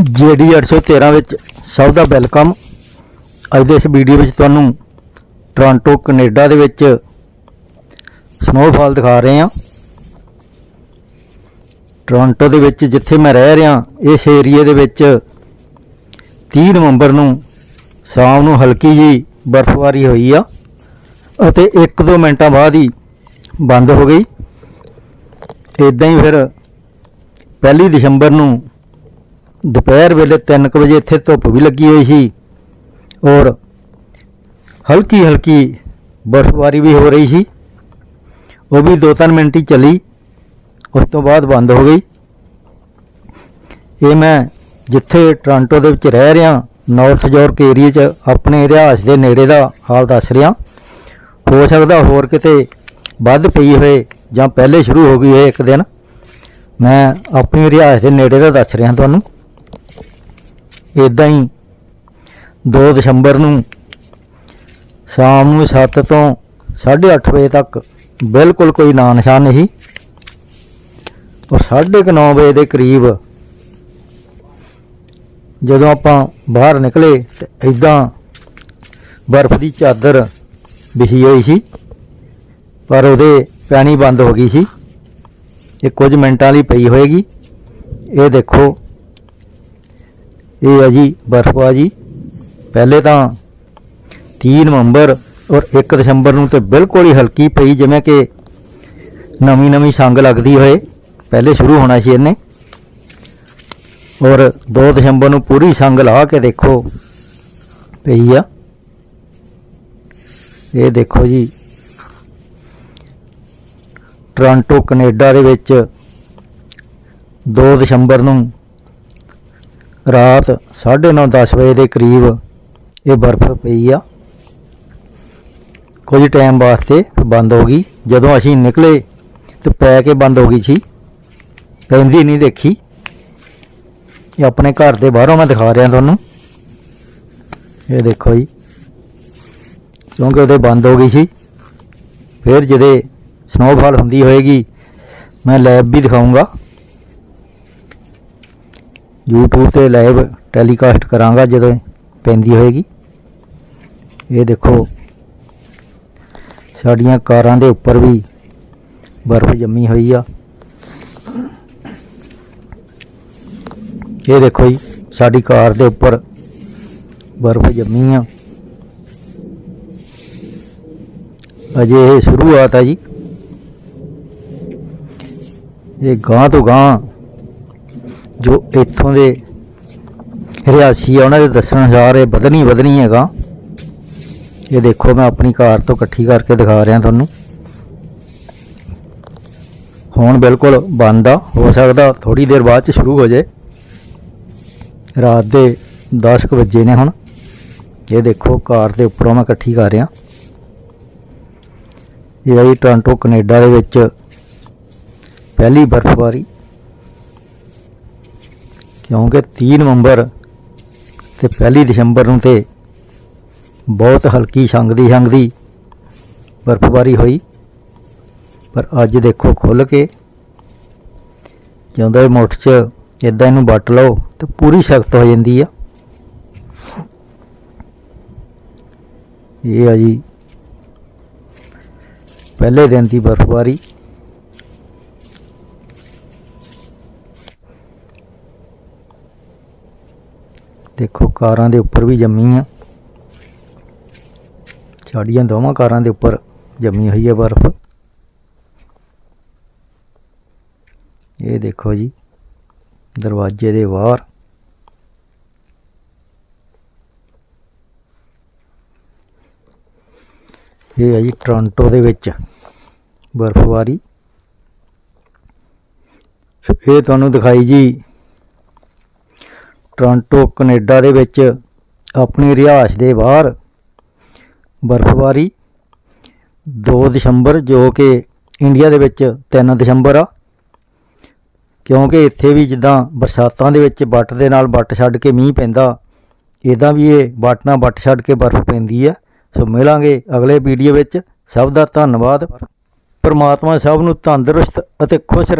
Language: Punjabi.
ਜੀਡੀ 813 ਵਿੱਚ ਸਭ ਦਾ ਵੈਲਕਮ। ਅੱਜ ਦੇ ਇਸ ਵੀਡੀਓ ਵਿੱਚ ਤੁਹਾਨੂੰ ਟੋਰਾਂਟੋ ਕੈਨੇਡਾ ਦੇ ਵਿੱਚ ਸਨੋਫਾਲ ਦਿਖਾ ਰਹੇ ਹਾਂ। ਟੋਰਾਂਟੋ ਦੇ ਵਿੱਚ ਜਿੱਥੇ ਮੈਂ ਰਹਿ ਰਿਹਾ, ਇਸ ਏਰੀਏ ਦੇ ਵਿੱਚ 30 ਨਵੰਬਰ ਨੂੰ ਸ਼ਾਮ ਨੂੰ ਹਲਕੀ ਜੀ ਬਰਫ਼ਬਾਰੀ ਹੋਈ ਆ ਅਤੇ 1-2 ਮਿੰਟਾਂ ਬਾਅਦ ਹੀ ਬੰਦ ਹੋ ਗਈ। ਇਦਾਂ ਹੀ ਫਿਰ ਪਹਿਲੀ ਦਸੰਬਰ ਨੂੰ ਦੁਪਹਿਰ ਵੇਲੇ 3 ਵਜੇ ਇੱਥੇ ਧੁੱਪ ਵੀ ਲੱਗੀ ਹੋਈ ਸੀ। ਔਰ ਹਲਕੀ ਹਲਕੀ ਬਰਫ਼ਬਾਰੀ ਵੀ ਹੋ ਰਹੀ ਸੀ। ਉਹ ਵੀ 2-3 ਮਿੰਟ ਹੀ ਚੱਲੀ। ਉਸ ਤੋਂ ਬਾਅਦ ਬੰਦ ਹੋ ਗਈ। ਇਹ ਮੈਂ ਜਿੱਥੇ ਟੋਰਾਂਟੋ ਦੇ ਵਿੱਚ ਰਹਿ ਰਿਹਾ ਨਾਰਥ ਯਾਰਕ ਏਰੀਆ 'ਚ ਆਪਣੇ ਇਤਿਹਾਸ ਦੇ ਨੇੜੇ ਦਾ ਹਾਲ ਦੱਸ ਰਿਹਾ। ਹੋ ਸਕਦਾ ਹੋਰ ਕਿਤੇ ਵੱਧ ਪਈ ਹੋਏ ਜਾਂ ਪਹਿਲੇ ਸ਼ੁਰੂ ਹੋ ਗਈ ਹੋਏ ਇੱਕ ਦਿਨ। ਮੈਂ ਆਪਣੀ ਰਿਹਾਇਸ਼ ਦੇ ਨੇੜੇ ਦਾ ਦੱਸ ਰਿਹਾ ਤੁਹਾਨੂੰ। ਇਦਾਂ ਹੀ 2 ਦਸੰਬਰ ਨੂੰ ਸ਼ਾਮ ਨੂੰ 7 ਤੋਂ 8:30 ਵਜੇ ਤੱਕ ਬਿਲਕੁਲ ਕੋਈ ਨਾਂ ਨਿਸ਼ਾਨ ਨਹੀਂ। ਔਰ 9:30 ਵਜੇ ਦੇ ਕਰੀਬ ਜਦੋਂ ਆਪਾਂ ਬਾਹਰ ਨਿਕਲੇ ਤੇ ਇਦਾਂ ਬਰਫ਼ ਦੀ ਚਾਦਰ ਵਿਛੀ ਹੋਈ ਸੀ, ਪਰ ਉਹਦੇ ਪੈਣੀ ਬੰਦ ਹੋ ਗਈ ਸੀ। ਇਹ ਕੁਝ ਮਿੰਟਾਂ ਲਈ ਪਈ ਹੋਏਗੀ। ਇਹ ਦੇਖੋ ਇਹ ਹੈ ਜੀ ਬਰਫ਼ਬਾਜੀ ਪਹਿਲੇ ਤਾਂ 30 ਨਵੰਬਰ ਔਰ 1 ਦਸੰਬਰ ਨੂੰ ਤੇ ਬਿਲਕੁਲ ਹੀ ਹਲਕੀ ਪਈ, ਜਿਵੇਂ ਕਿ ਨਵੀਂ ਨਵੀਂ ਸੰਗ ਲੱਗਦੀ ਹੋਏ। ਪਹਿਲੇ ਸ਼ੁਰੂ ਹੋਣਾ ਸੀ ਇਹਨੇ। ਔਰ 2 ਦਸੰਬਰ ਨੂੰ ਪੂਰੀ ਸੰਗ ਲਾ ਕੇ ਦੇਖੋ, ਪਈ ਆ। ਇਹ ਦੇਖੋ ਜੀ, ਟੋਰਾਂਟੋ, ਕੈਨੇਡਾ ਦੇ ਵਿੱਚ 2 ਦਸੰਬਰ ਨੂੰ ਰਾਤ 9:30 10 ਵਜੇ ਦੇ ਕਰੀਬ ਇਹ ਬਰਫ਼ ਪਈ ਆ। ਕੁਝ ਟਾਈਮ ਵਾਸਤੇ ਬੰਦ ਹੋ ਗਈ। ਜਦੋਂ ਅਸੀਂ ਨਿਕਲੇ ਤੇ ਪੈ ਕੇ ਬੰਦ ਹੋ ਗਈ ਸੀ। ਪੈਂਦੀ ਨਹੀਂ ਦੇਖੀ। ਇਹ ਆਪਣੇ ਘਰ ਦੇ ਬਾਹਰੋਂ ਮੈਂ ਦਿਖਾ ਰਿਹਾ ਤੁਹਾਨੂੰ। ਇਹ ਦੇਖੋ ਜੀ। ਕਿਉਂਕਿ ਉਹਦੇ ਬੰਦ ਹੋ ਗਈ ਸੀ। ਫਿਰ ਜਿਹਦੇ ਸਨੋਫਾਲ ਹੁੰਦੀ ਹੋਏਗੀ, ਮੈਂ ਲੈਬ ਵੀ ਦਿਖਾਉਂਗਾ YouTube ਤੇ ਲਾਈਵ ਟੈਲੀਕਾਸਟ ਕਰਾਂਗਾ ਜਦੋਂ ਪੈਂਦੀ ਹੋਏਗੀ। ਇਹ ਦੇਖੋ, ਸਾਡੀਆਂ ਕਾਰਾਂ ਦੇ ਉੱਪਰ ਵੀ ਬਰਫ਼ ਜੰਮੀ ਹੋਈ ਆ। ਇਹ ਦੇਖੋ ਜੀ, ਸਾਡੀ ਕਾਰ ਦੇ ਉੱਪਰ ਬਰਫ਼ ਜੰਮੀ ਆ। ਅਜੇ ਇਹ ਸ਼ੁਰੂਆਤ ਆ ਜੀ। ਇਹ ਗਾਂ ਤੋਂ ਗਾਂ ਜੋ ਇੱਥੋਂ ਦੇ ਰਿਆਸੀ ਆ, ਉਹਨਾਂ ਦੇ ਦੱਸਣ ਅਨੁਸਾਰ ਇਹ ਵਧਣੀ ਵਧਣੀ ਹੈਗਾ। ਇਹ ਦੇਖੋ, ਮੈਂ ਆਪਣੀ ਕਾਰ ਤੋਂ ਇਕੱਠੀ ਕਰਕੇ ਦਿਖਾ ਰਿਹਾ ਤੁਹਾਨੂੰ। ਹੁਣ ਬਿਲਕੁਲ ਬੰਦ ਆ, ਹੋ ਸਕਦਾ ਥੋੜੀ ਦੇਰ ਬਾਅਦ ਚ ਸ਼ੁਰੂ ਹੋ ਜਾਏ। ਰਾਤ ਦੇ 10 ਕੁ ਵਜੇ ਨੇ ਹੁਣ। ਇਹ ਦੇਖੋ, ਕਾਰ ਦੇ ਉੱਪਰੋਂ ਮੈਂ ਇਕੱਠੀ ਕਰ ਰਿਹਾ। ਇਹ ਹੈ ਟੋਰਾਂਟੋ ਕੈਨੇਡਾ ਦੇ ਵਿੱਚ ਪਹਿਲੀ ਬਰਫ਼ਬਾਰੀ। ਕਿਉਂਕਿ 30 ਨਵੰਬਰ ਤੇ ਪਹਿਲੀ ਦਸੰਬਰ ਨੂੰ ਤੇ ਬਹੁਤ ਹਲਕੀ ਛੰਗਦੀ ਛੰਗਦੀ ਬਰਫ਼ਬਾਰੀ ਹੋਈ। ਪਰ ਅੱਜ ਦੇਖੋ ਖੁੱਲ ਕੇ ਜਦੋਂ ਇਹ ਮੁੱਠ 'ਚ ਇਦਾਂ ਇਹਨੂੰ ਵੱਟ ਲਓ ਤੇ ਪੂਰੀ ਸਖਤ ਹੋ ਜਾਂਦੀ ਆ। ਇਹ ਆ ਜੀ ਪਹਿਲੇ ਦਿਨ ਦੀ ਬਰਫ਼ਬਾਰੀ। ਦੇਖੋ, ਕਾਰਾਂ ਦੇ ਉੱਪਰ ਵੀ ਜੰਮੀ ਆ। ਸਾਡੀਆਂ ਦੋਵਾਂ ਕਾਰਾਂ ਦੇ ਉੱਪਰ ਜੰਮੀ ਹੋਈ ਹੈ ਬਰਫ਼। ਇਹ ਦੇਖੋ ਜੀ, ਦਰਵਾਜ਼ੇ ਦੇ ਬਾਹਰ। ਇਹ ਹੈ ਜੀ ਟੋਰਾਂਟੋ ਦੇ ਵਿੱਚ ਬਰਫ਼ਬਾਰੀ ਇਹ ਤੁਹਾਨੂੰ ਦਿਖਾਈ ਜੀ ਟੋਰਾਂਟੋ, ਕੈਨੇਡਾ ਦੇ ਵਿੱਚ ਆਪਣੀ ਰਿਹਾਇਸ਼ ਦੇ ਬਾਹਰ ਬਰਫ਼ਬਾਰੀ 2 ਦਸੰਬਰ, ਜੋ ਕਿ ਇੰਡੀਆ ਦੇ ਵਿੱਚ 3 ਦਸੰਬਰ ਆ। ਕਿਉਂਕਿ ਇੱਥੇ ਵੀ ਜਿੱਦਾਂ ਬਰਸਾਤਾਂ ਦੇ ਵਿੱਚ ਵੱਟ ਦੇ ਨਾਲ ਵੱਟ ਛੱਡ ਕੇ ਮੀਂਹ ਪੈਂਦਾ ਇਦਾਂ ਵੀ ਇਹ ਵੱਟ ਨਾਲ ਵੱਟ ਛੱਡ ਕੇ ਬਰਫ਼ ਪੈਂਦੀ ਆ। ਸੋ ਮਿਲਾਂਗੇ ਅਗਲੇ ਵੀਡੀਓ ਵਿੱਚ। ਸਭ ਦਾ ਧੰਨਵਾਦ। ਪਰਮਾਤਮਾ ਸਭ ਨੂੰ ਤੰਦਰੁਸਤ ਅਤੇ ਖੁਸ਼ ਰੱਖੇ।